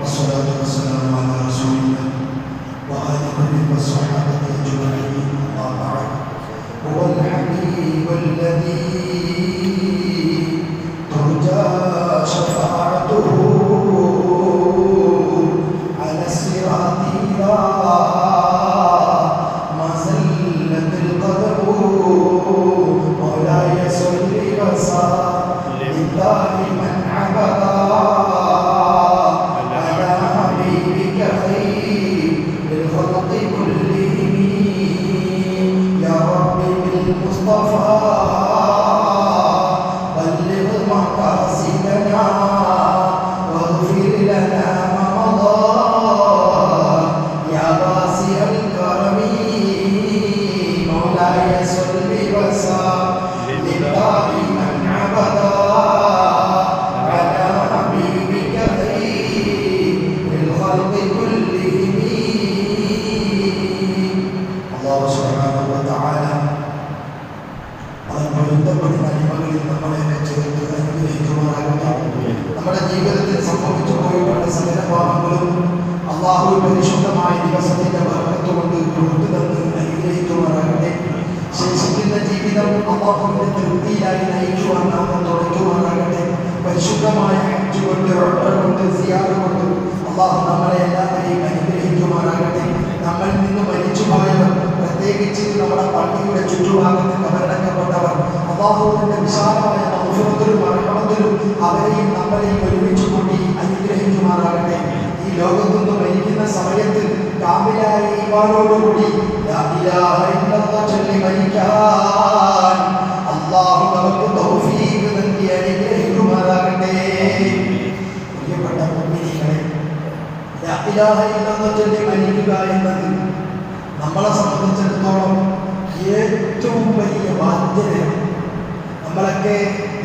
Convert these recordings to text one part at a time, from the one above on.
والصلاة والسلام على رسول Mustafa അള്ളാഹു പരിശുദ്ധമായ ദിവസത്തിന്റെ വർക്കത്ത് കൊണ്ട് കൊടുത്തു തന്ന് അനുഗ്രഹിക്കുമാറാകട്ടെ. ശേഷിക്കുന്ന ജീവിതം അള്ളാഹുവിന്റെ തൃപ്തിയിലായി നയിക്കുവാനാകും നാം തുടയ്ക്കുമാറാകട്ടെ. പരിശുദ്ധമായ ഹജ്ജ് കൊണ്ട് കൊണ്ട് സിയാറ് കൊണ്ട് അള്ളാഹു നമ്മളെ എല്ലാവരെയും അനുഗ്രഹിക്കുമാറാകട്ടെ. നമ്മൾ നിന്ന് മരിച്ചുപോയവർ പ്രത്യേകിച്ച് നമ്മുടെ പള്ളിയുടെ ചുറ്റുഭാഗത്ത് കബറടക്കപ്പെട്ടവർ അള്ളാഹുവിന്റെ വിശാലമായ മൗഷത്തിലും മരണത്തിലും അവരെയും നമ്മളെയും ഒരുമിച്ച് കൂട്ടി അനുഗ്രഹിക്കുമാറാകട്ടെ. ലോകത്തു നിന്ന് മരിക്കുന്ന സമയത്ത് ഇല്ലല്ലാഹ് ചൊല്ലി മരിക്കാൻ അള്ളാഹു നമുക്ക് തൗഫീഖ് നൽകി അനുഗ്രഹിക്കുമാറാകട്ടെ. പ്രിയപ്പെട്ട ചൊല്ലി മരിക്കുക എന്നത് നമ്മളെ സംബന്ധിച്ചിടത്തോളം ഏറ്റവും വലിയ ബാധ്യതയാണ്. നമ്മളൊക്കെ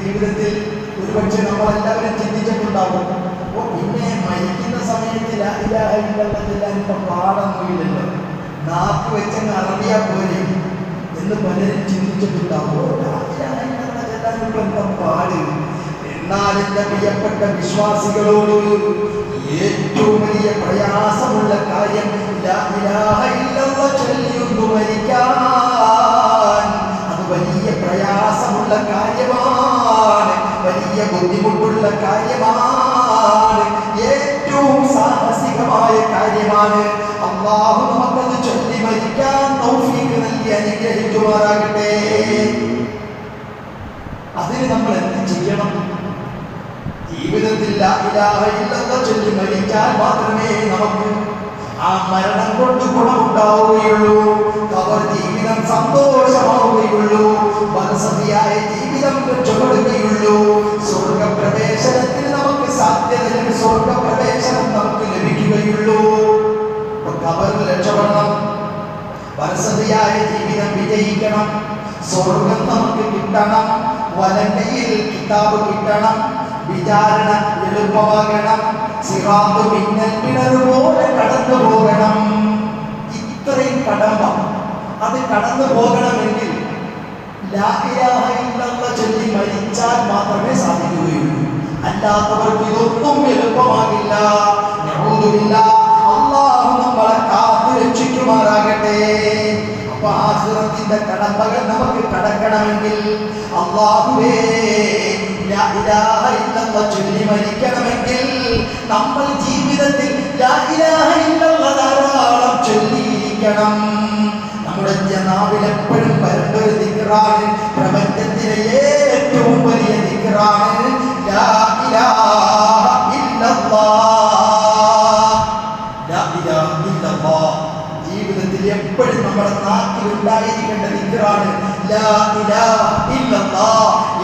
ജീവിതത്തിൽ ഒരുപക്ഷെ നമ്മളെല്ലാവരും ചിന്തിച്ചിട്ടുണ്ടാവും ഓ പിന്നെ മരിക്കുന്ന സമയത്ത് ലാ ഇലാഹ ഇല്ലല്ലാഹ് ചൊല്ലാൻ ഇപ്പം പാടൊന്നുമില്ലല്ലോ നാക്ക് വെച്ചങ്ങ് അറബിയാ പോലെ എന്ന് പലരും ചിന്തിച്ചിട്ടുണ്ടാവോ. ഓ ലാ ഇലാഹ ഇല്ലല്ലാഹ് ചൊല്ലാൻ ഇപ്പം എന്താ പാട്? എന്നാൽ എന്റെ പ്രിയപ്പെട്ട വിശ്വാസികളോട് ഏറ്റവും വലിയ പ്രയാസമുള്ള കാര്യം ചൊല്ലിയൊന്നു മരിക്കാൻ. അത് വലിയ പ്രയാസമുള്ള കാര്യമാണ് വലിയ ബുദ്ധിമുട്ടുള്ള കാര്യമാണ്. ഏറ്റവും സാഹസികമായ കാര്യമാണ്. അള്ളാഹു നമുക്കത് ചൊല്ലി മരിക്കാൻ തൗഫീഖ് നൽകി അനുഗ്രഹിക്കുമാറാകട്ടെ. അതിന് നമ്മൾ എന്ത് ചെയ്യണം? ജീവിതത്തിൽ ചൊല്ലി മരിച്ചാൽ മാത്രമേ നമുക്ക് ആ മരണം കൊണ്ട് ഗുണമുണ്ടാവുകയുള്ളൂ. അവർ ജീവിതം സന്തോഷമാവുകയുള്ളൂ. മനസ്സതിയായ ജീവിതം രക്ഷപ്പെടുകയുള്ളൂ സ്വർഗപ്രവേശനത്തിന് നമുക്ക് സാധ്യതയിൽ സ്വർഗപ്രവേശനം നമുക്ക് ലഭിക്കുകയുള്ളൂ. അവർ കബറിൽ രക്ഷപ്പെടണം. മനസ്സതിയായ ജീവിതം വിജയിക്കണം. സ്വർഗം നമുക്ക് കിട്ടണം. വലങ്കയിൽ കിതാബ് കിട്ടണം. വിചാരണ എളുപ്പമാകണം. സിറാത്ത് മിന്നൽ പോലെ കടന്നു പോകണം ഇത്രയും കടമ്പ അത് കടന്നു പോകണമെങ്കിൽ ചൊല്ലി മരിച്ചാൽ മാത്രമേ സാധിക്കുകയുള്ളൂ. അല്ലാത്തവർക്ക് ഇതൊന്നും എളുപ്പമാകില്ല. അള്ളാഹു നമ്മളെ കാത്തു രക്ഷിക്കുമാറാകട്ടെ. അപ്പൊ ആഖിറത്തിന്റെ കടമ്പകൾ നമുക്ക് കടക്കണമെങ്കിൽ അള്ളാഹുവേ ചൊല്ലി മരിക്കണമെങ്കിൽ നമ്മൾ ജീവിതത്തിൽ ധാരാളം ചൊല്ലിയിരിക്കണം. നമ്മുടെ ജനാവിൽ എപ്പോഴും വരേണ്ട ഒരു ദിക്റാണ് പ്രപഞ്ചത്തിലെ ഏറ്റവും വലിയ ദിക്റാണ് ലാ ജീവിതത്തിൽ എപ്പോഴും നമ്മുടെ നാട്ടിൽ ഉണ്ടായിരിക്കേണ്ട നിക്കറാണ്.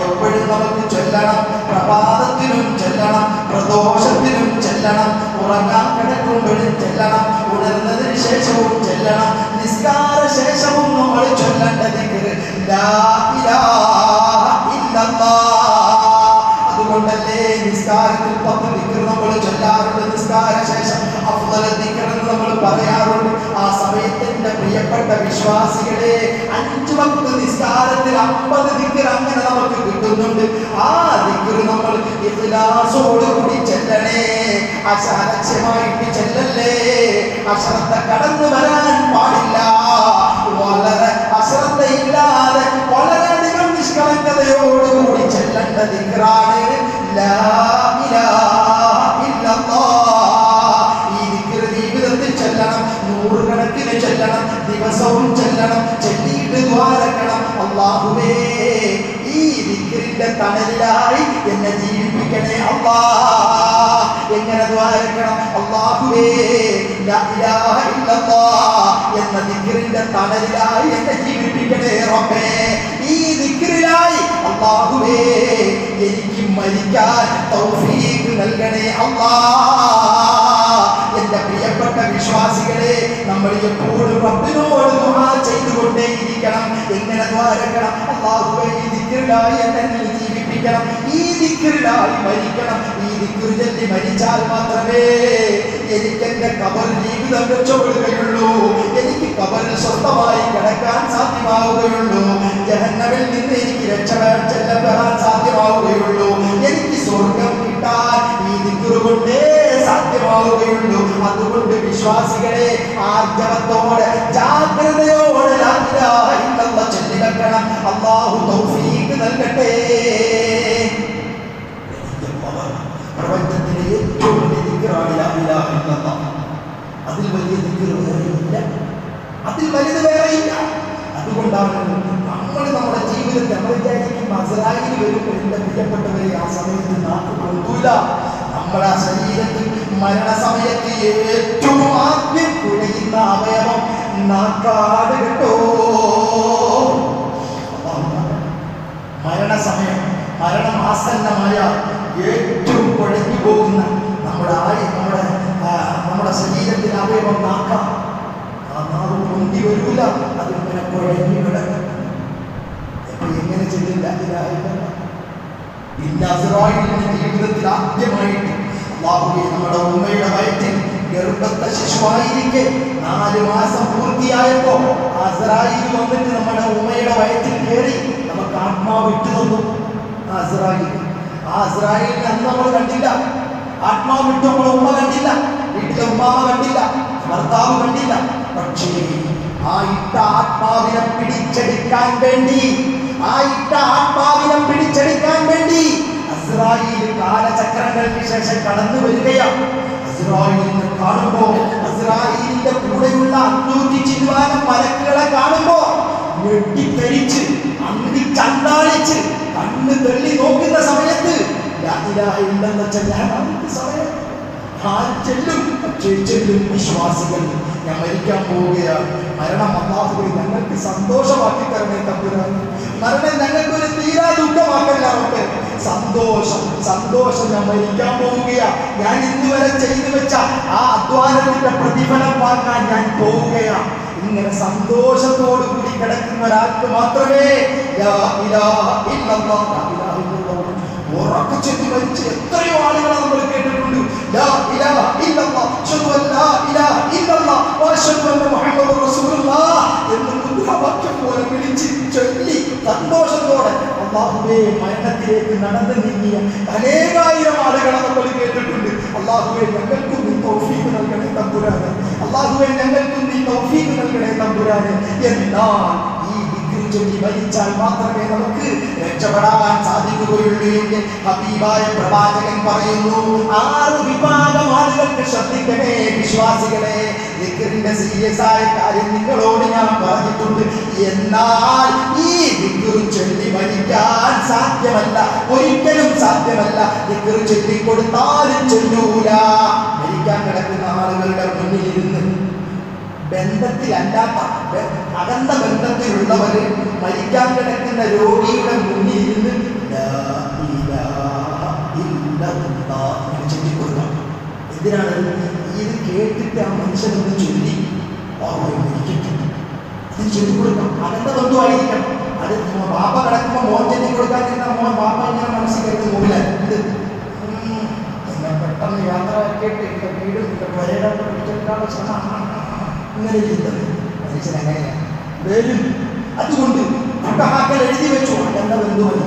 എപ്പോഴും നമുക്ക് ചൊല്ലണം പ്രഭാതത്തിനും ചൊല്ലണം പ്രദോഷത്തിനും ചെല്ലണം ഉറങ്ങാൻ കിടക്കുമ്പോഴും ചെല്ലണം ഉണർന്നതിന് ശേഷവും ചെല്ലണം നിസ്കാര ശേഷവും നമ്മൾ ചൊല്ലേണ്ട നിക്കറ്. അതുകൊണ്ടല്ലേ നിസ്കാരത്തിൽ പത്ത് നിക്കർ നമ്മൾ ചൊല്ലാറുണ്ട് നിസ്കാര അഫ്ദല നമ്മൾ പറയാറുണ്ട് ആ സമയത്തിന്റെ പ്രിയപ്പെട്ട വിശ്വാസികളെ അഞ്ചു വക്ത് നിസ്കാരത്തിൽ അമ്പത് ദിക്കർ അങ്ങനെ നമുക്ക് കിട്ടുന്നുണ്ട്. ആ ദിക്കർ നമ്മൾ ചെല്ല ചെല്ലണേ അശാലക്ഷ്യമായിട്ട് ചെല്ലല്ലേ? അശ്രദ്ധ കടന്നു വരാൻ പാടില്ല. വളരെ അശ്രദ്ധയില്ലാതെ വളരെയധികം നിഷ്കളങ്കതയോടുകൂടി ചെല്ലേണ്ട ദിക്കറാണ് ലാ ഇലാഹ ചെല്ലണം ദിവസവും ചെല്ലണം ചെല്ലിയിട്ട് ദ്വാരക്കണം. അള്ളാഹുവേ ഈ ദിക്റിന്റെ തണലിലായി എന്നെ ജീവിപ്പിക്കണേ അള്ളാ. എങ്ങനെ ദ്വാരക്കണം? അള്ളാഹുവേ എന്ന ദിക്റിന്റെ തണലിലായി എന്നെ ജീവിപ്പിക്കണേ റബ്ബേ. ഈ ദിക്റിലായി അള്ളാഹുവേ എനിക്ക് മരിക്കാൻ തൗഫീഖ് നൽകണേ അള്ളാ. എന്റെ പ്രിയപ്പെട്ട വിശ്വാസികളെ നമ്മൾ എപ്പോഴും റബ്ബിനോട് ദുആ ചെയ്തുകൊണ്ടേയിരിക്കണം. എങ്ങനെ ദ്വാരക്കണം അള്ളാഹുവേ ഈ എന്നെ ജീവിപ്പിക്കണം. ഈ ദിക്റിലായി മരിക്കണം. ഈ ദിക്റ് ചൊല്ലി മരിച്ചാൽ മാത്രമേ എനിക്ക് എന്റെ കബർ ജീവിതം രക്ഷപ്പെടുകയുള്ളൂ എനിക്ക് കബറിൽ സ്വന്തമായി കിടക്കാൻ സാധ്യമാവുകയുള്ളൂ. ജഹന്നവിൽ നിന്ന് എനിക്ക് രക്ഷപ്പെടാൻ സാധ്യമാവുകയുള്ളൂ അതുകൊണ്ട് വിശ്വാസികളെ ആർജവത്തോടെ ജാഗ്രതയോടെ തൗഫീഖ് നൽകട്ടെ. പ്രപഞ്ചത്തിലെ ഏറ്റവും വലിയ അതിൽ വലിയ വേറെയില്ല. അതിൽ വലുത് വേറെയില്ല. അതുകൊണ്ടാണ് നമ്മൾ നമ്മുടെ ജീവിതത്തിൽ നമ്മൾ വിചാരിക്കും വരുമ്പോൾ എന്റെ പ്രിയപ്പെട്ടവരെ ആ സമയത്ത് പൊന്തൂല. നമ്മുടെ ആ ശരീരത്തിൽ മരണസമയത്ത് ഏറ്റവും ആദ്യം കുഴയുന്ന അവയവം നാക്കാട് കേട്ടോ. മരണസമയം മരണം ആസന്നമായ ഏറ്റവും കുഴഞ്ഞു പോകുന്ന നമ്മുടെ ആയി നമ്മുടെ നമ്മുടെ ശരീരത്തിൽ അവയവം നാക്ക. ആ നാവ് പൊന്തി വരൂല അതിങ്ങനെ കുഴഞ്ഞു കിടക്കും. അപ്പൊ എങ്ങനെ ചെല്ലില്ല ഇതായില്ല അസ്രായിലിന്റെ ജീവിതത്തിൽ ആദ്യമായിട്ട് അള്ളാഹുവെ നമ്മുടെ ഉമ്മയുടെ വയറ്റിൽ ഗർഭത്തെ ശിശുവായിരിക്കെ. നാല് മാസം പൂർത്തിയായപ്പോ അസ്രായിൽ വന്നിട്ട് നമ്മുടെ ഉമ്മയുടെ വയറ്റിൽ കയറി നമുക്ക് ആത്മാവ് വിട്ടു തന്നു. ആ അസ്രായിൽ ആ അസ്രായിലിനെ അന്ന് നമ്മൾ കണ്ടില്ല. ആത്മാവ് വിട്ടു നമ്മളെ ഉമ്മ കണ്ടില്ല. വീട്ടിലെ ഉമ്മാവ കണ്ടില്ല. ഭർത്താവ് കണ്ടില്ല. പക്ഷേ ആ ഇട്ട ആത്മാവിനെ പിടിച്ചെടുക്കാൻ വേണ്ടി ആ ഇട്ട ആത്മാവിനെ പിടിച്ചെടുക്കാൻ വേണ്ടി അസ്രായേൽ കാലചക്രങ്ങൾക്ക് ശേഷം കടന്നു വരികയാണ്. അസ്രായേലിനെ കാണുമ്പോ ഇസ്രായേലിന്റെ കൂടെയുള്ള അഞ്ഞൂറ്റി ചില്ലുവാനം മലക്കുകളെ കാണുമ്പോ ഞെട്ടിത്തെരിച്ച് അങ്ങി ചണ്ടാളിച്ച് കണ്ണ് തെള്ളി നോക്കുന്ന സമയത്ത് ചെല്ലാൻ അവർക്ക് സമയം. ചെല്ലും ചെല്ലും വിശ്വാസികൾ. ഞാൻ മരിക്കാൻ പോവുകയാണ്. മരണം അള്ളാഹുവെ ഞങ്ങൾക്ക് സന്തോഷമാക്കി തരണേ തമ്പുരാൻ. മരണം ഞങ്ങൾക്ക് ഒരു തീരാ ദുഃഖമാക്കല്ല അവർക്ക്. സന്തോഷം സന്തോഷം ഞാൻ മരിക്കാൻ പോവുകയാണ് ഞാൻ ഇന്നുവരെ ചെയ്തു വെച്ച ആ അധ്വാനത്തിന്റെ പ്രതിഫലം വാങ്ങാൻ ഞാൻ പോവുകയാണ് ഇങ്ങനെ സന്തോഷത്തോടു കൂടി കിടക്കുന്ന ഒരാൾക്ക് മാത്രമേ എത്രയോ ആളുകളെ നമ്മൾ കേട്ടിട്ടുണ്ട്. എന്ന് മുദ്രാവാക്യം പോലെ വിളിച്ച് ചൊല്ലി സന്തോഷത്തോടെ അള്ളാഹുവേ മരണത്തിലേക്ക് നടന്നു നീങ്ങിയ അനേകായിരം ആളുകളെ നമ്മൾ കേട്ടിട്ടുണ്ട്. അള്ളാഹുവേ ഞങ്ങൾക്കും നീ തൗഫീഖ് നൽകണേ തമ്പുരാന്. അള്ളാഹുവേ ഞങ്ങൾക്കും നീ തൗഫീഖ് നൽകണേ തമ്പുരാന്. ദിക്ർ ചൊല്ലി മരിച്ചാൽ മാത്രമേ നമുക്ക് രക്ഷപ്പെടാൻ സാധിക്കുകയുള്ളൂ ഹബീബായ പ്രവാചകൻ പറയുന്നു. ആറ് വിഭാഗം ആളുകൾക്ക് ശ്രദ്ധിക്കണേ വിശ്വാസികളെ. സീരിയസ് ആയ കാര്യം നിങ്ങളോട് ഞാൻ പറഞ്ഞിട്ടുണ്ട്. എന്നാൽ ഈ ദിക്ർ ചൊല്ലി മരിക്കാൻ സാധ്യമല്ല. ഒരിക്കലും സാധ്യമല്ല. ദിക്കുറു ചൊല്ലി കൊടുത്താലും ചൊല്ലൂല. മരിക്കാൻ കിടക്കുന്ന ആളുകളുടെ മുന്നിൽ മുന്നിലിരുന്ന് ബന്ധത്തിലല്ലാത്ത അകന്ന ബന്ധത്തിലുള്ളവര് മരിക്കാൻ കിടക്കുന്ന രോഗിയുടെ മുന്നിൽ ഇരുന്ന് ചൊല്ലിക്കൊടുക്കണം എന്തിനാണ് ഇത്? കേട്ടിട്ട് ആ മനുഷ്യനൊന്ന് ചൊല്ലി ഓർമ്മ മരിക്കട്ടെ. അത് ചൊല്ലിക്കൊടുക്കണം അകന്ന ബന്ധുവായിരിക്കണം അത് ബാപ്പ കിടക്കുമ്പോൾ മോൻ ചൊല്ലി കൊടുക്കാതിരുന്ന മോൻ ബാപ്പ ഇങ്ങനെ മനസ്സിൽ കരുതി മുമ്പിലായി ഇത് പെട്ടെന്ന് യാത്ര ആക്കിയിട്ട് എന്റെ വീടും എന്റെ പുരയുടെ പിടിച്ചെടുക്കാനുള്ള ശ്രമം. ഇങ്ങനെ ചിന്തത് മനുഷ്യൻ അതുകൊണ്ട് എഴുതി വെച്ചു. അകന്ന ബന്ധുവല്ല.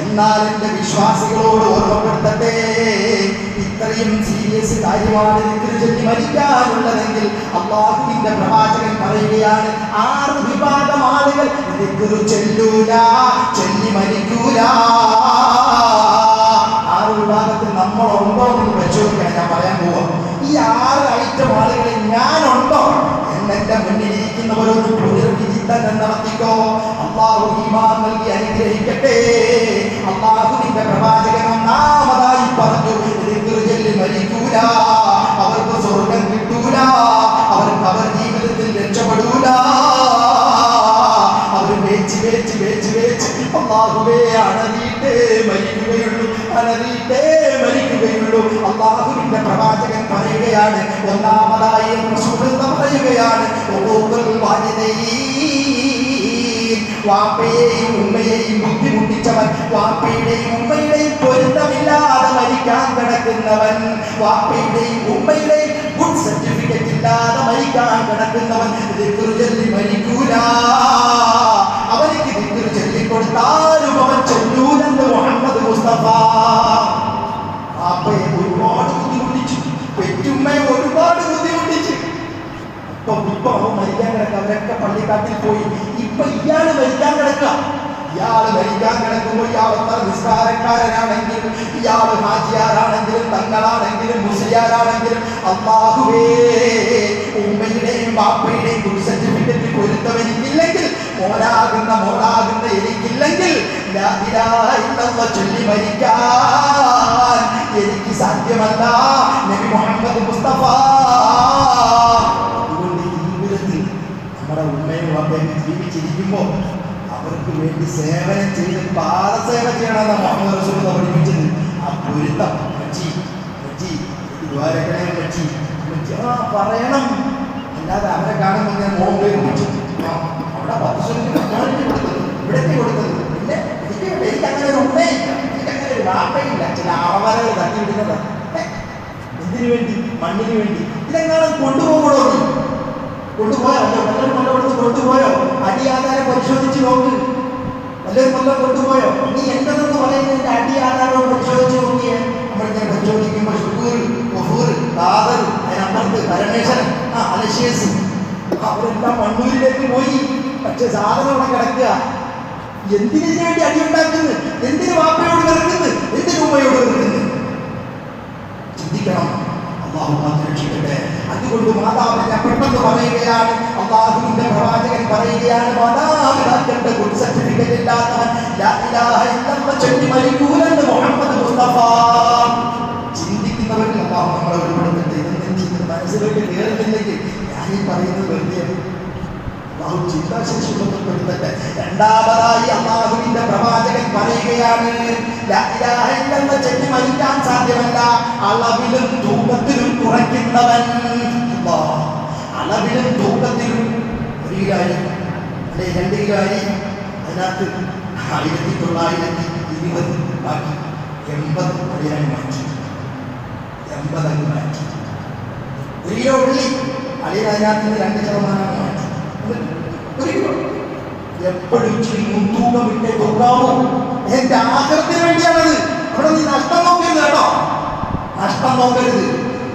എന്നാൽ എന്റെ വിശ്വാസികളോട് ഓർമ്മപ്പെടുത്തട്ടെ. ഇത്രയും സീരിയസ് കാര്യമാണ് ദിക്റ് ചൊല്ലി അള്ളാഹുവിന്റെ പ്രവാചകൻ പറയുകയാണ് ആറ് വിഭാഗം ആളുകൾ ദിക്റ് ചൊല്ലൂല ചൊല്ലി മരിക്കൂല. ആറ് വിഭാഗത്തിൽ നമ്മളുണ്ടോ എന്ന് പരിശോധിക്കാൻ ഞാൻ പറയാൻ പോവാം. ഈ ആറ് ഐറ്റം ആളുകളിൽ ഞാനുണ്ടോ? എന്നെ മുന്നിൽ ഇരിക്കുന്നവരൊന്ന് പറയുകയാണ്. വാപ്പയെയും ഉമ്മയെയും ബുദ്ധിമുട്ടിച്ചവൻ വാപ്പയുടെയും ഉമ്മയുടെയും പൊരുത്തമില്ലാതെ മരിക്കാൻ കിടക്കുന്നവൻ വാപ്പയുടെയും ഉമ്മയുടെയും ഗുഡ് സർട്ടിഫിക്കറ്റ് ഇല്ലാതെ മരിക്കാൻ കിടക്കുന്നവൻ ചൊല്ലി മരിക്കൂല അവനിക്ക് ദിക്റ് ചൊല്ലിക്കൊടുത്താലും അവൻ ചൊല്ലൂലെന്ന് മുഹമ്മദ് മുസ്തഫ വാപ്പയെ ഒരുപാട് ബുദ്ധിമുട്ടിച്ചു പെറ്റുമ്മയെ ഒരുപാട് ബുദ്ധിമുട്ടിച്ചു ഇപ്പൊ ഇപ്പൊ അവൻ മരിക്കാൻ കിടക്കുക അവരൊക്കെ പള്ളിക്കാട്ടിൽ പോയി. ഇപ്പൊ ഇയാൾ മരിക്കാൻ കിടക്കാം. ഇയാൾ മരിക്കാൻ കിടക്കുമ്പോൾ ഇയാൾ എത്ര നിസ്കാരക്കാരനാണെങ്കിലും ഇയാൾ ഹാജിയാരാണെങ്കിലും തങ്ങളാണെങ്കിലും മുസ്ലിയാരാണെങ്കിലും അള്ളാഹുവേ ഉമ്മയുടെയും ബാപ്പയുടെയും സർട്ടിഫിക്കറ്റ് പൊരുത്തവനിക്കില്ലെങ്കിൽ മോനാകുന്ന മോളാകുന്ന എനിക്കില്ലെങ്കിൽ ചൊല്ലി മരിക്കാൻ എനിക്ക് സാധ്യമല്ല. നബി മുഹമ്മദ് മുസ്തഫ അമ്മയും ജീവിച്ചിരിക്കുമ്പോൾ അവർക്ക് വേണ്ടി സേവനം ചെയ്ത് പാദസേവ ചെയ്യണമെന്ന് മുഹമ്മദ് റസൂൽ പഠിപ്പിച്ചത്. ആ പൊരുത്തം മച്ചി മച്ചി ദ്വാരക്കണേ മച്ചി ആ പറയണം. അല്ലാതെ അവരെ കാണുമ്പോൾ ഞാൻ വിളിച്ചു ആ, അവിടെ പത്ത് സെന്റ് കൊടുത്തത്. ഇവിടേക്ക് കൊടുത്തത്. പിന്നെ എനിക്ക് എനിക്ക് അങ്ങനെ ഒരു ഉമ്മയില്ല എനിക്ക് അങ്ങനെ ഒരു വാപ്പയില്ല ചില അറവരകൾ തട്ടിവിടുന്നത് എന്തിനു വേണ്ടി? മണ്ണിന് വേണ്ടി. ഇതെങ്ങാനും കൊണ്ടുപോകണോ കൊണ്ടുപോയോ? അല്ലോ കൊല്ലം വല്ലയിടത്ത് കൊണ്ടുപോയോ? അടിയാധാരം പരിശോധിച്ച് നോക്ക്. വല്ലവരും കൊല്ലം കൊണ്ടുപോയോ? നീ എന്തെന്ന് പറയുന്നതിന്റെ അടിയാധാരം പരിശോധിച്ച് നോക്കിയേ. നമ്മളിങ്ങനെ പരിശോധിക്കുമ്പോൾ ഷുക്കൂർ ഗഫൂർ ഖാദർ അതിനപ്പുറത്ത് പരമേശ്വരൻ ആ അലശേസ് അവരെല്ലാം മണ്ണൂരിലേക്ക് പോയി. പക്ഷെ സാധനം അവിടെ കിടക്കുക. എന്തിനു വേണ്ടി അടിയുണ്ടാക്കുന്നത് എന്തിനു വാപ്പയോട് കിടക്കുന്നത് എന്തിനു ഉമ്മയോട് കിടക്കുന്നത് ചിന്തിക്കണം. അള്ളാഹു കാത്തുരക്ഷിക്കട്ടെ അതുകൊണ്ട് മാതാവിനെ പെട്ടെന്ന് പറയുകയാണ്. അള്ളാഹുവിന്റെ പ്രവാചകൻ പറയുകയാണ് മാതാപിതാക്കളുടെ ഗുഡ് സർട്ടിഫിക്കറ്റ് ഇല്ലാത്തവൻ ചൊല്ലി മരിക്കൂലെന്ന് മുഹമ്മദ് മുസ്തഫ. ചിന്തിക്കുന്നവരിൽ അള്ളാഹു നമ്മളെ ഉൾപ്പെടുത്തട്ടെ ഇതൊന്നും ചിന്ത മനസ്സിലേക്ക് ഞാൻ ഈ പറയുന്നത് വെറുതെ അള്ളാഹു ചിന്താശേഷി ഉൾപ്പെടുത്തട്ടെ രണ്ടാമതായി അള്ളാഹുവിന്റെ പ്രവാചകൻ പറയുകയാണ് എന്ന ചൊല്ലി മരിക്കാൻ സാധ്യമല്ല. അളവിലും തൂക്കത്തിലും കുറയ്ക്കുന്നവൻ. അളവിലും തൂക്കത്തിലും ഒരു കിലോ അരി അല്ലെ? രണ്ട് കിലോ അരി അതിനകത്ത് ആയിരത്തി തൊള്ളായിരത്തി ഇരുപത് ബാക്കി എൺപത് അടിയാൻ മാറ്റി. എൺപത് മാറ്റി. ഒരു കിലോ ഉള്ളി. അതിനകത്ത് രണ്ട് ശതമാനം മാറ്റി. എപ്പോഴും ചെയ്യും മുൻതൂക്കം ഇട്ടേ തൂക്കാമോ എന്റെ ആഗ്രഹത്തിന് വേണ്ടിയാണത്. അവിടെ നീ നഷ്ടം നോക്കരുത് കേട്ടോ. നഷ്ടം നോക്കരുത്.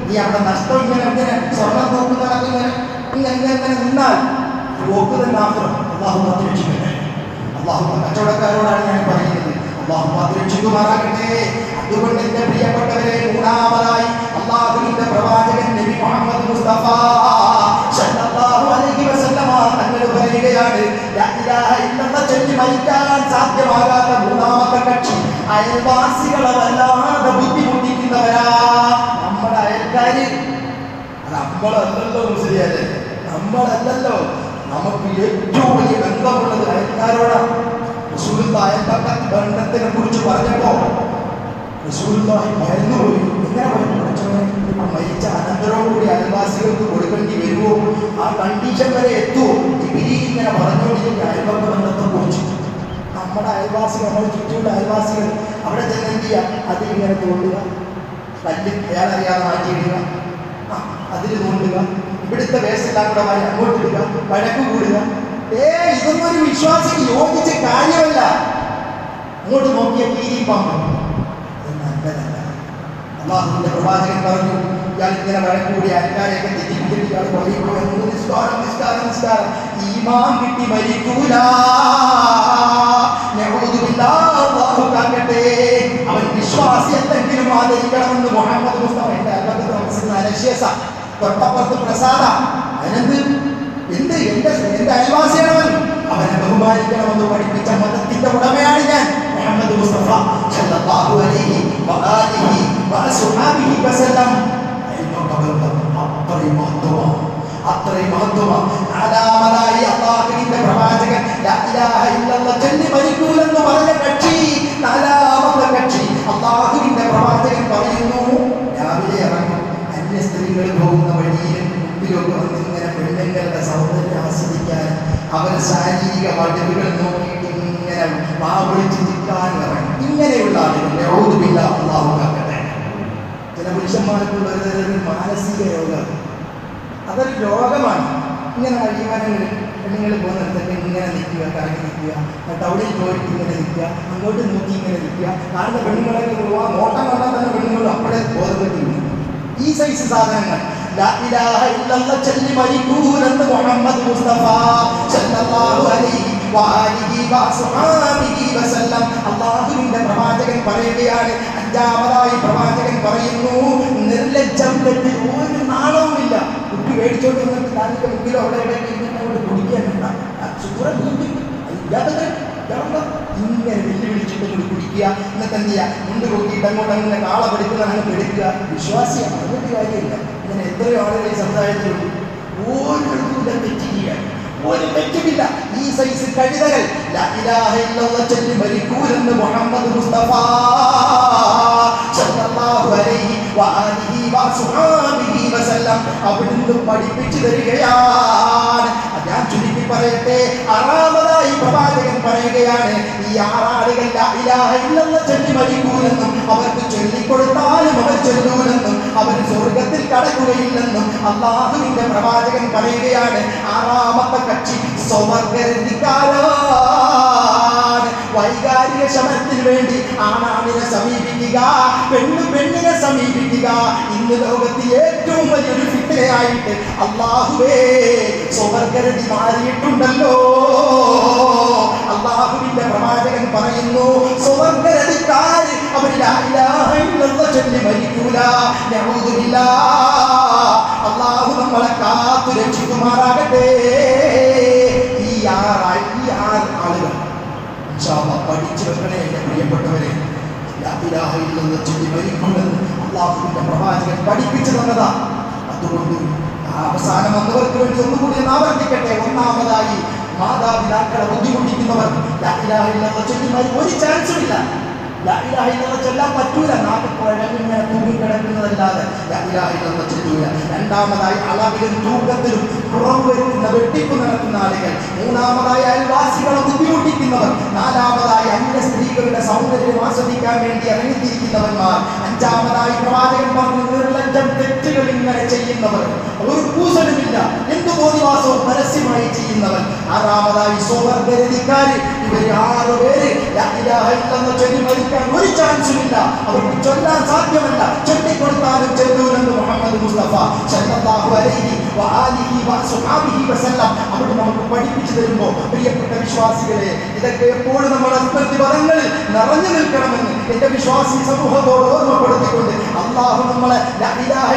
നീ അവിടെ നഷ്ടം ഇങ്ങനെ ഇങ്ങനെ സ്വർണം നോക്കുന്ന ഇങ്ങനെ ഇങ്ങനെ ഇങ്ങനെ ഇങ്ങനെ നിന്നാൽ പോക്ക് മാത്രം അള്ളാഹു മാറ്റിരക്ഷിക്കട്ടെ അള്ളാഹു കച്ചവടക്കാരോടാണ് ഞാൻ പറയുന്നത്. അള്ളാഹു മാറ്റിരക്ഷിക്കുമാറാകട്ടെ അതുകൊണ്ട് എന്റെ പ്രിയപ്പെട്ടവരെ മൂന്നാമതായി അള്ളാഹുവിന്റെ പ്രവാചകൻ നബി മുഹമ്മദ് മുസ്തഫ. മരിക്കാൻ സാധ്യമാകാത്ത മൂന്നാമത്തെ കക്ഷി. അയൽവാസികളെ വല്ലാതെ ബുദ്ധിമുട്ടിക്കുന്നവരാ നമ്മുടെ അയൽക്കാര്. നമ്മളല്ലല്ലോ മുസ്ലിയാരെ. നമ്മളല്ലല്ലോ നമുക്ക് ഏറ്റവും വലിയ ബന്ധമുള്ളത് അയൽക്കാരോടാണ് അയൽപ്പക്ക ബന്ധത്തിനെ കുറിച്ച് പറഞ്ഞപ്പോ ഭയന്നുപോയി എങ്ങനെ മരിച്ച അനന്തരവും കൂടി അയൽവാസികൾക്ക് കൊടുക്കേണ്ടി വരുമോ ആ കണ്ടീഷൻ വരെ എത്തുമോ ഇങ്ങനെ പറഞ്ഞുകൊണ്ടിരിക്കുന്ന അയൽപക്ക ബന്ധത്തെ കുറിച്ച് നമ്മുടെ അയൽവാസികൾ നമ്മുടെ ചുറ്റുമുള്ള അയൽവാസികൾ അവിടെ ചെന്ന് എന്ത് ചെയ്യുക അത് ഇങ്ങനെ തോണ്ടുക. കല്ല് അയാളറിയാതെ മാറ്റിയിടുക. അതിൽ തോണ്ടുക. ഇവിടുത്തെ വേസ്റ്റ് എല്ലാം കൂടെ വാരി അങ്ങോട്ട് ഇടുക വഴക്ക് കൂടുക. ഏ ഇതൊന്നും ഒരു വിശ്വാസിക്ക് യോജിച്ച കാര്യമല്ല. അങ്ങോട്ട് നോക്കിയ കീരിപ്പാമ്പ്. അത് നല്ലതല്ല. അള്ളാഹുവിന്റെ പ്രവാചകൻ പറഞ്ഞു ഇയാൾ ഇങ്ങനെ വഴക്കൂടി ആൾക്കാരെയൊക്കെ തെറ്റിപ്പിച്ചിട്ടാണ് പറയുമ്പോൾ എന്ത് നിസ്കാരം നിസ്കാരം നിസ്കാരം. ഈമാൻ കിട്ടി മരിക്കൂല. കാക്കട്ടെ. അവൻ വിശ്വാസി എന്തെങ്കിലും ആദരിക്കണമെന്ന് മുഹമ്മദ് മുസ്തഫ എന്റെ അകത്ത് താമസിക്കുന്ന അലക്ഷ്യസ തൊട്ടപ്പുറത്ത് പ്രസാദ. അവനെന്ത്? എന്ത്? എന്റെ എന്റെ അയൽവാസിയാണവൻ അവനെ ബഹുമാനിക്കണമെന്ന് പഠിപ്പിച്ച മതത്തിന്റെ ഉടമയാണ് ഞാൻ മുഹമ്മദ് മുസ്തഫ. സല്ലല്ലാഹു അലൈഹി വആലിഹി വഅസ്ഹാബിഹി വസല്ലം. അയൽപക്കബന്ധം അത്രയും മഹത്വമാണ് അത്രയും മഹത്വമാണ് നാലാമതായി അള്ളാഹുവിന്റെ പ്രവാചകൻ ചൊല്ലി മരിക്കൂലെന്ന് പറഞ്ഞ കക്ഷി നാലാമത്തെ കക്ഷി അള്ളാഹുവിന്റെ പ്രവാചകൻ പറയുന്നു രാവിലെ ഇറങ്ങും അന്യ സ്ത്രീകൾ പോകുന്ന വഴിയിലും മുമ്പിലൊക്കെ അവർ ശാരീരിക വടവുകൾ നോക്കിയിട്ട് ഇങ്ങനെ വാ വിളിച്ച് നിൽക്കാൻ ഇറങ്ങും ഇങ്ങനെയുള്ള ആളുകൾ ഔദുബില്ല അള്ളാഹു കാക്കട്ടെ ചില ഒരു തരം മാനസിക രോഗം അതൊരു രോഗമാണ്. ഇങ്ങനെ വഴിമാനങ്ങൾ പെണ്ണുങ്ങൾ പോകുന്നിടത്തൊക്കെ ഇങ്ങനെ നിൽക്കുക കറങ്ങി നിൽക്കുക ടൗണിൽ പോയിട്ട് ഇങ്ങനെ നിൽക്കുക അങ്ങോട്ട് നോക്കി ഇങ്ങനെ നിൽക്കുക. കാണുന്ന പെണ്ണുങ്ങളൊക്കെ പോവാ നോട്ടം കണ്ടാൽ തന്നെ പെണ്ണുങ്ങൾ അപ്പോഴേ ബോധപ്പെട്ടില്ല ഈ സൈസ് സാധനങ്ങൾ. ചൊല്ലി മരിക്കൂലെന്ന് മുഹമ്മദ് മുസ്തഫ സല്ലല്ലാഹു അലൈഹി അല്ലാഹുവിന്റെ പ്രവാചകൻ പറയുകയാണ് അഞ്ചാമതായി പ്രവാചകൻ പറയുന്നു നിർലജ്ജം തെറ്റ് ഒരു ഇല്ല. കുട്ടി മേടിച്ചോണ്ട് താനിന്റെ മുക്കിലോ അവിടെ ഇല്ലാതെ ഇതാവുമ്പോ ഇങ്ങനെ വെല്ലുവിളിച്ചിട്ട് കൂടി കുടിക്കുക. മുണ്ട് കൊക്കിയിട്ട് അങ്ങോട്ട് അങ്ങനെ നാളെ പഠിക്കുന്ന അങ്ങനെ എടുക്കുക. വിശ്വാസിയാണ് അതിന്റെ കാര്യമില്ല ഇങ്ങനെ എത്രയോ ആളുകൾ സമുദായത്തിലുണ്ട്. ഓരോരുത്തരും തെറ്റിക്കുക ഒരു തെറ്റുമില്ല. ഈ സൈസ് കവിതകൾ ചൊല്ലി മരിക്കൂലെന്ന് മുഹമ്മദ് മുസ്തഫ സല്ലല്ലാഹു അലൈഹി വആലിഹി അവിടുന്ന് പഠിപ്പിച്ചു തരികയാണ്. ഞാൻ ചുരുക്കി പറയട്ടെ ആറാമതായി പ്രവാചകൻ പറയുകയാണ് ഈ ആറാളുകൾ ചൊല്ലി മരിക്കൂലെന്നും അവർക്ക് ചൊല്ലിക്കൊടുത്താലും അവർ ചൊല്ലൂലെന്നും അവർ സ്വർഗത്തിൽ കടക്കുകയില്ലെന്നും അള്ളാഹുവിന്റെ പ്രവാചകൻ പറയുകയാണ് ആറാമത്തെ കക്ഷി സ്വവർഗരതിക്കാരാണ് വൈകാരിക ശമനത്തിന് വേണ്ടി ആണാണിനെ സമീപിക്കുക പെണ്ണ് പെണ്ണിനെ സമീപിക്കുക. ഇന്ന് ലോകത്ത് ഏറ്റവും വലിയൊരു ഫിത്തനയായിട്ട് അള്ളാഹുവേ സ്വവർഗരതി മാറിയിട്ടുണ്ടല്ലോ. അള്ളാഹുവിന്റെ പ്രവാചകൻ പറയുന്നു സ്വവർഗരതിക്കാര് അവരില്ല ചൊല്ലി മരിക്കൂല. നഊദുബില്ലാ അള്ളാഹു നമ്മളെ കാത്തു രക്ഷിക്കുമാറാകട്ടെ പഠിച്ചു വെക്കണേ എന്റെ പ്രിയപ്പെട്ടവരെ പ്രവാചകൻ പഠിപ്പിച്ചു തന്നതാ. അതുകൊണ്ട് അവസാനം വന്നവർക്ക് വേണ്ടി ഒന്നുകൂടി ഒന്ന് ആവർത്തിക്കട്ടെ. ഒന്നാമതായി മാതാപിതാക്കളെ ബുദ്ധിമുട്ടിക്കുന്നവർ ഒരു ചാൻസും ഇല്ല. രണ്ടാമതായി അളവിലും തൂക്കത്തിലും കുറവ് വരുത്തുന്ന വെട്ടിപ്പ് നടത്തുന്ന ആളുകൾ. മൂന്നാമതായി അയൽവാസികളെ ബുദ്ധിമുട്ടിക്കുന്നവർ നാലാമതായി അന്യ സ്ത്രീകളുടെ സൗന്ദര്യം ആസ്വദിക്കാൻ വേണ്ടി ഇറങ്ങിത്തിരിക്കുന്നവന്മാർ അഞ്ചാമതായി പ്രവാചകൻ പറഞ്ഞു നിർലജ്ജം തെറ്റുകൾ ഇങ്ങനെ ചെയ്യുന്നവർ. ഒരു കൂസലുമില്ല എന്ത് ബോധിവാസവും പരസ്യമായി ചെയ്യുന്നവൻ. ആറാമതായി സ്വവർഗരതിക്കാര് ഇവർ ആറ് പേര് ഇല്ലല്ലാഹ് ചൊല്ലി മരിക്കാൻ ഒരു ചാൻസും ഇല്ല അവർക്ക് ചൊല്ലാൻ സാധ്യമല്ല. ചൊല്ലിക്കൊടുത്താലും ചെല്ലൂരെന്ന് മുഹമ്മദ് മുസ്തഫ സല്ലല്ലാഹു അലൈഹി വസല്ലം അവിടെ നമുക്ക് പഠിപ്പിച്ചു തരുമ്പോൾ പ്രിയപ്പെട്ട വിശ്വാസികളെ ഇതൊക്കെ എപ്പോഴും നമ്മുടെ പ്രതിപദങ്ങളിൽ നിറഞ്ഞു നിൽക്കണമെന്ന് എന്റെ വിശ്വാസി സമൂഹത്തോട് ഓർമ്മപ്പെടുത്തിക്കൊണ്ട് അള്ളാഹു നമ്മളെ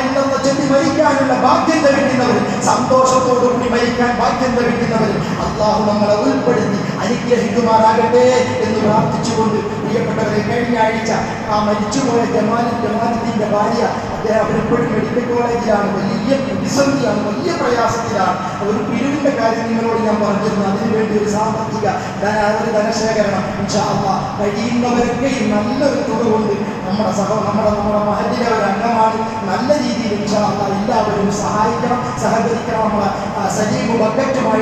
ഇല്ലെന്ന് ചൊല്ലി മരിക്കാനുള്ള ഭാഗ്യം ലഭിക്കുന്നവർ സന്തോഷത്തോടുകൂടി മരിക്കാൻ ഭാഗ്യം ലഭിക്കുന്നവർ അള്ളാഹു നമ്മളെ ഉൾപ്പെടുത്തി അനുഗ്രഹിക്കുമാറാകട്ടെ എന്ന് പ്രാർത്ഥിച്ചുകൊണ്ട് പ്രിയപ്പെട്ടവരെ കഴിഞ്ഞ ആഴ്ച ആ മരിച്ചുപോയ ജമാലിൻ ജമാലിന്റെ ഭാര്യ അദ്ദേഹം അവരെപ്പോഴും മെഡിക്കൽ കോളേജിലാണ്. വലിയ പ്രതിസന്ധിയാണ് വലിയ പ്രയാസത്തിലാണ്. ഒരു പിരിവിന്റെ കാര്യം നിങ്ങളോട് ഞാൻ പറഞ്ഞിരുന്നു. അതിനുവേണ്ടി ഒരു സാമ്പത്തിക ഒരു ധനശേഖരണം. ഇൻഷാ അല്ലാ കഴിയുന്നവരൊക്കെ ഈ നല്ലൊരു തുക കൊണ്ട് നമ്മുടെ സഹ നമ്മുടെ നമ്മുടെ മഹലിലെ ഒരു അംഗമാണ്. നല്ല രീതിയിൽ എല്ലാവരും സഹായിക്കണം സഹകരിക്കണം. നമ്മുടെ ആ, സജീവ് ബക്കറ്റുമായി